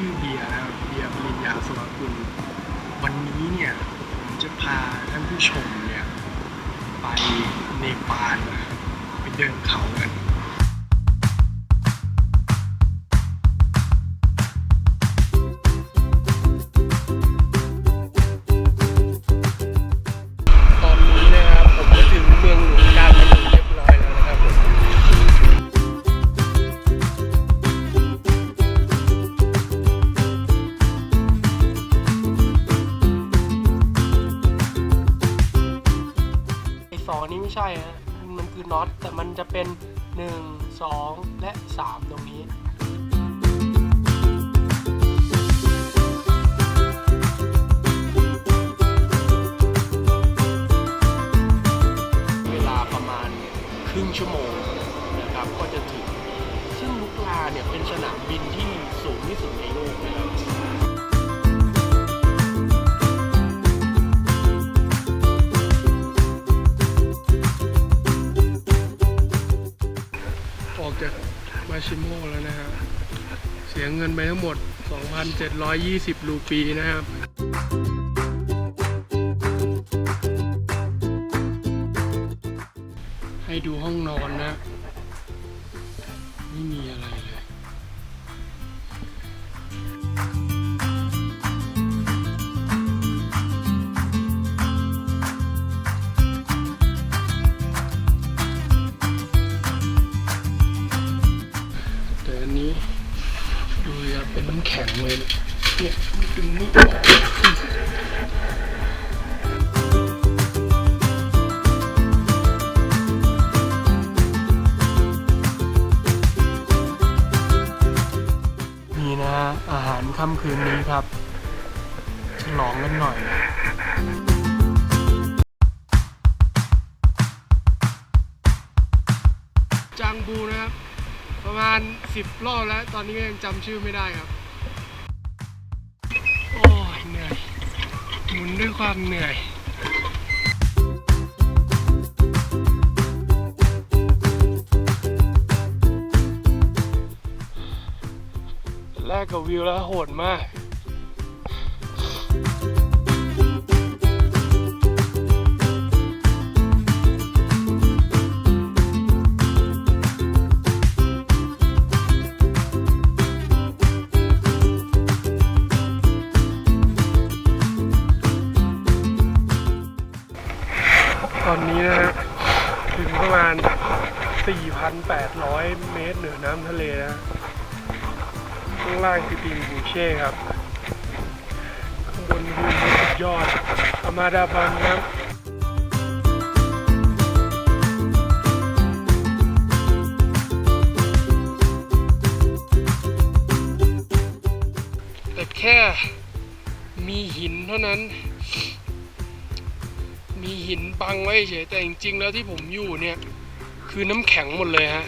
ชื่อเบียร์นะครับเบียร์ปริญญาสวัสกุณวันนี้เนี่ยผมจะพาท่านผู้ชมเนี่ยไปเนปาลไปเดินเขากัน 2 นี้ไม่ใช่ฮะมันคือน็อตแต่มันจะเป็น 1 2 และ 3 ตรงนี้ึ่งชั่วโมงนะครับก็จะถึง ซึ่งลุกลาเนี่ยเป็นสนามบินที่สูงที่สุดในโลกนะครับ จากมาชิโมแล้วนะฮะเสียเงินไปทั้งหมด 2,720 รูปีนะครับให้ดูห้องนอนนะ ไม่มีอะไรเลย นนี้ ดูจะเป็นน้ำแข็งเลยนะเนี่ยดึงนี่ออกนี่นะอาหารค่ำคืนนี้ครับฉลองกันหน่อยจางบูนะครับ ประมาณ 10 รอบแล้ว ตอนนี้ก็ยังจำชื่อไม่ได้ครับ โอ้ยเหนื่อย หมุนด้วยความเหนื่อยแรกกับวิวแล้วโหดมาก ตอนนี้นะฮะถึงประมาณ 4,800 เมตรเหนือน้ำทะเลนะข้างล่างคือปีนบูเช่ครับ ข้างบนวิวสุดยอดอามาดาบันครับแต่แค่มีหินเท่านั้น มีหินบังไว้เฉยแต่จริงๆแล้วที่ผมอยู่เนี่ย คือน้ำแข็งหมดเลยฮะ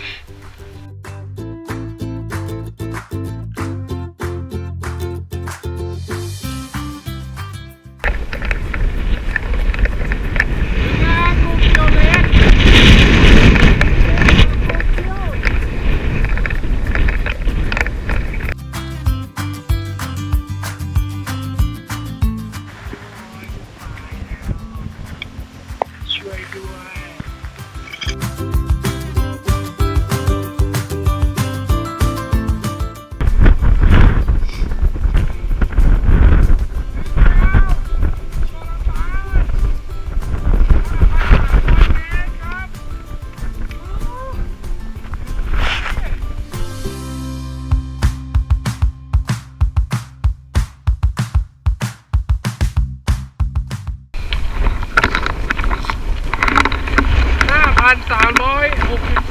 away. 3,360